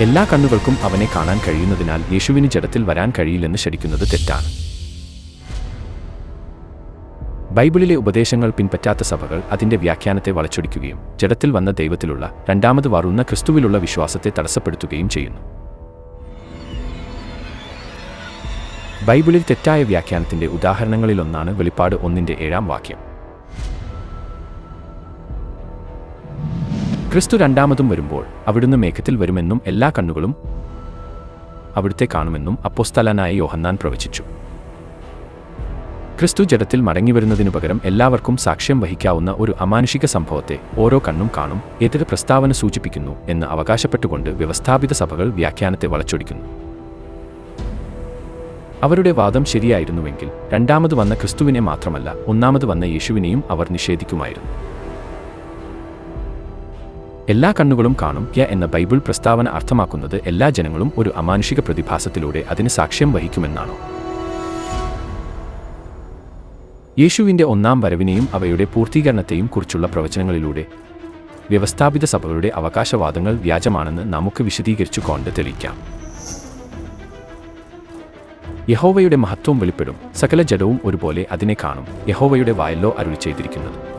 എല്ലാ കണ്ണുകൾക്കും അവനെ കാണാൻ കഴിയുന്നതിനാൽ യേശുവിന് ജഡത്തിൽ വരാൻ കഴിയില്ലെന്ന് ശരിക്കുന്നത് തെറ്റാണ്. ബൈബിളിലെ ഉപദേശങ്ങൾ പിൻപറ്റാത്ത സഭകൾ അതിന്റെ വ്യാഖ്യാനത്തെ വളച്ചൊടിക്കുകയും ജഡത്തിൽ വന്ന ദൈവത്തിലുള്ള രണ്ടാമത് വാറുന്ന ക്രിസ്തുവിലുള്ള വിശ്വാസത്തെ തടസ്സപ്പെടുത്തുകയും ചെയ്യുന്നു. ബൈബിളിൽ തെറ്റായ വ്യാഖ്യാനത്തിന്റെ ഉദാഹരണങ്ങളിലൊന്നാണ് വെളിപ്പാട് ഒന്നിന്റെ ഏഴാം വാക്യം. ക്രിസ്തു രണ്ടാമതും വരുമ്പോൾ അവിടുന്ന് മേഘത്തിൽ വരുമെന്നും എല്ലാ കണ്ണുകളും അവിടുത്തെ കാണുമെന്നും അപ്പോസ്തലനായ യോഹന്നാൻ പ്രവചിച്ചു. ക്രിസ്തു ജഡത്തിൽ മടങ്ങിവരുന്നതിനു പകരം എല്ലാവർക്കും സാക്ഷ്യം വഹിക്കാവുന്ന ഒരു അമാനുഷിക സംഭവത്തെ ഓരോ കണ്ണും കാണും എതിര് പ്രസ്താവന സൂചിപ്പിക്കുന്നു എന്ന് അവകാശപ്പെട്ടുകൊണ്ട് വ്യവസ്ഥാപിത സഭകൾ വ്യാഖ്യാനത്തെ വളച്ചൊടിക്കുന്നു. അവരുടെ വാദം ശരിയായിരുന്നുവെങ്കിൽ രണ്ടാമത് വന്ന ക്രിസ്തുവിനെ മാത്രമല്ല ഒന്നാമത് വന്ന യേശുവിനെയും അവർ നിഷേധിക്കുമായിരുന്നു. എല്ലാ കണ്ണുകളും കാണും യ എന്ന ബൈബിൾ പ്രസ്താവന അർത്ഥമാക്കുന്നത് എല്ലാ ജനങ്ങളും ഒരു അമാനുഷിക പ്രതിഭാസത്തിലൂടെ അതിന് സാക്ഷ്യം വഹിക്കുമെന്നാണോ? യേശുവിന്റെ ഒന്നാം വരവിനെയും അവയുടെ പൂർത്തീകരണത്തെയും കുറിച്ചുള്ള പ്രവചനങ്ങളിലൂടെ വ്യവസ്ഥാപിത സഭകളുടെ അവകാശവാദങ്ങൾ വ്യാജമാണെന്ന് നമുക്ക് വിശദീകരിച്ചു കൊണ്ട് തെളിയിക്കാം. യഹോവയുടെ മഹത്വം വെളിപ്പെടും. സകല ജഡവും ഒരുപോലെ അതിനെ കാണും. യഹോവയുടെ വായല്ലോ അരുളി ചെയ്തിരിക്കുന്നത്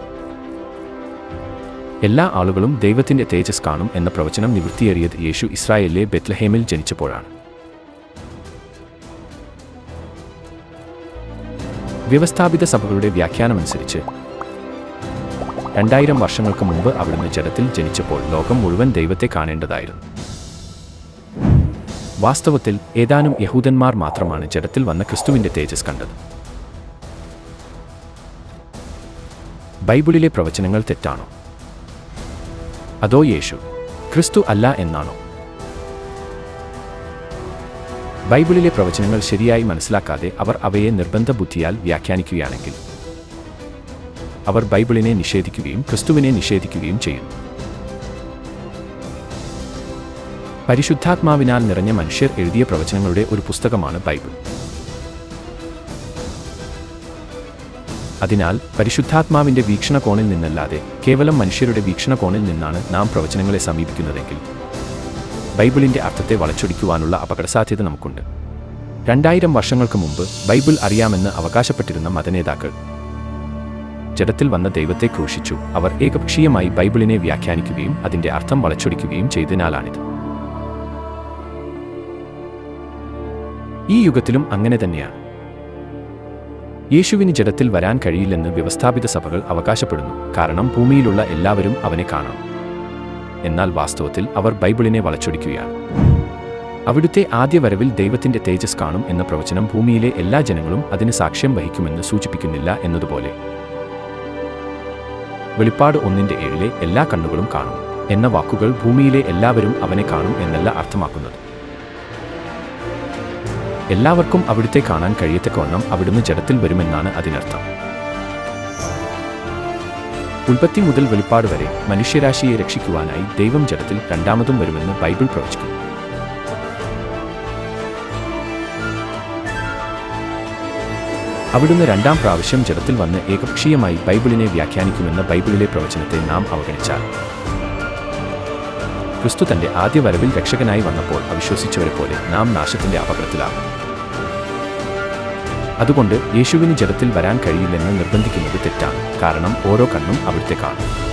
എല്ലാ ആളുകളും ദൈവത്തിന്റെ തേജസ് കാണും എന്ന പ്രവചനം നിവൃത്തിയേറിയത് യേശു ഇസ്രായേലിലെ ബെത്ലഹേമിൽ ജനിച്ചപ്പോഴാണ്. വ്യവസ്ഥാപിത സഭകളുടെ വ്യാഖ്യാനമനുസരിച്ച് രണ്ടായിരം വർഷങ്ങൾക്ക് മുമ്പ് അവിടുന്ന് ജഡത്തിൽ ജനിച്ചപ്പോൾ ലോകം മുഴുവൻ ദൈവത്തെ കാണേണ്ടതായിരുന്നു. വാസ്തവത്തിൽ ഏതാനും യഹൂദന്മാർ മാത്രമാണ് ജഡത്തിൽ വന്ന ക്രിസ്തുവിന്റെ തേജസ് കണ്ടത്. ബൈബിളിലെ പ്രവചനങ്ങൾ തെറ്റാണോ? അതോ യേശു? ക്രിസ്തു അല്ല എന്നാണോ? ബൈബിളിലെ പ്രവചനങ്ങൾ ശരിയായി മനസ്സിലാക്കാതെ അവർ അവയെ നിർബന്ധ ബുദ്ധിയാൽ വ്യാഖ്യാനിക്കുകയാണെങ്കിൽ അവർ ബൈബിളിനെ നിഷേധിക്കുകയും ക്രിസ്തുവിനെ നിഷേധിക്കുകയും ചെയ്യുന്നു. പരിശുദ്ധാത്മാവിനാൽ നിറഞ്ഞ മനുഷ്യർ എഴുതിയ പ്രവചനങ്ങളുടെ ഒരു പുസ്തകമാണ് ബൈബിൾ. അതിനാൽ പരിശുദ്ധാത്മാവിന്റെ വീക്ഷണകോണിൽ നിന്നല്ലാതെ കേവലം മനുഷ്യരുടെ വീക്ഷണകോണിൽ നിന്നാണ് നാം പ്രവചനങ്ങളെ സമീപിക്കുന്നതെങ്കിൽ ബൈബിളിന്റെ അർത്ഥത്തെ വളച്ചൊടിക്കുവാനുള്ള അപകടസാധ്യത നമുക്കുണ്ട്. രണ്ടായിരം വർഷങ്ങൾക്ക് മുമ്പ് ബൈബിൾ അറിയാമെന്ന് അവകാശപ്പെട്ടിരുന്ന മതനേതാക്കൾ ജഡത്തിൽ വന്ന ദൈവത്തെ ഘോഷിച്ചു അവർ ഏകപക്ഷീയമായി ബൈബിളിനെ വ്യാഖ്യാനിക്കുകയും അതിന്റെ അർത്ഥം വളച്ചൊടിക്കുകയും ചെയ്തതിനാലാണിത്. ഈ യുഗത്തിലും അങ്ങനെ തന്നെയാണ്. യേശുവിന് ജഡത്തിൽ വരാൻ കഴിയില്ലെന്ന് വ്യവസ്ഥാപിത സഭകൾ അവകാശപ്പെടുന്നു. കാരണം ഭൂമിയിലുള്ള എല്ലാവരും അവനെ കാണണം എന്നാൽ വാസ്തവത്തിൽ അവർ ബൈബിളിനെ വളച്ചൊടിക്കുകയാണ്. അവിടുത്തെ ആദ്യ വരവിൽ ദൈവത്തിന്റെ തേജസ് കാണും എന്ന പ്രവചനം ഭൂമിയിലെ എല്ലാ ജനങ്ങളും അതിന് സാക്ഷ്യം വഹിക്കുമെന്ന് സൂചിപ്പിക്കുന്നില്ല എന്നതുപോലെ. വെളിപ്പാട് ഒന്നിന്റെ ഏഴിലെ എല്ലാ കണ്ണുകളും കാണും എന്ന വാക്കുകൾ ഭൂമിയിലെ എല്ലാവരും അവനെ കാണും എന്നല്ല അർത്ഥമാക്കുന്നത്. എല്ലാവർക്കും അവിടുത്തെ കാണാൻ കഴിയത്തക്കവണ്ണം അവിടുന്ന് ജഡത്തിൽ വരുമെന്നാണ് അതിനർത്ഥം. ഉൽപ്പത്തി മുതൽ വെളിപ്പാട് വരെ മനുഷ്യരാശിയെ രക്ഷിക്കുവാനായി ദൈവം ജഡത്തിൽ രണ്ടാമതും വരുമെന്ന് ബൈബിൾ പ്രവചിക്കുന്നു. അവിടുന്ന് രണ്ടാം പ്രാവശ്യം ജഡത്തിൽ വന്ന് ഏകപക്ഷീയമായി ബൈബിളിനെ വ്യാഖ്യാനിക്കുമെന്ന ബൈബിളിലെ പ്രവചനത്തെ നാം അവഗണിച്ചാൽ. ക്രിസ്തു തന്റെ ആദ്യ വരവിൽ രക്ഷകനായി വന്നപ്പോൾ അവിശ്വസിച്ചവരെ പോലെ നാം നാശത്തിന്റെ അപകടത്തിലാകും. അതുകൊണ്ട് യേശുവിന് ജലത്തിൽ വരാൻ കഴിയില്ലെന്ന് നിർബന്ധിക്കുന്നത് തെറ്റാണ്. കാരണം ഓരോ കണ്ണും അവിടുത്തെ കാണും.